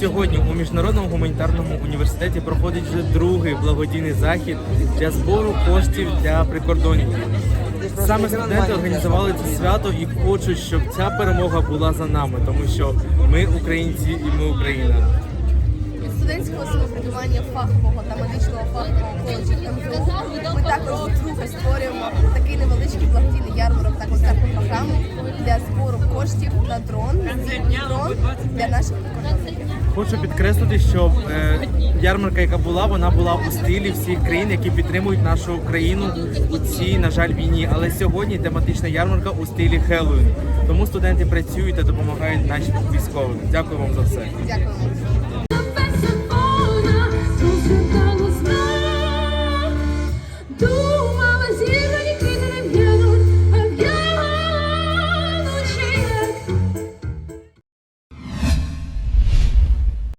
Сьогодні у міжнародному гуманітарному університеті проходить вже другий благодійний захід для збору коштів для прикордонників. Саме студенти організували це свято і хочуть, щоб ця перемога була за нами, тому що ми українці і ми Україна. Студентського самоврядування фахового та медичного фахового коледжу ми також вдруге створюємо коштів на дрон, дрон для наших прикордонників. Хочу підкреслити, що е, ярмарка, яка була, вона була у стилі всіх країн, які підтримують нашу країну у цій, на жаль, війні. Але сьогодні тематична ярмарка у стилі Хеллоуін. Тому студенти працюють та допомагають нашим військовим. Дякую вам за все. Дякуємо.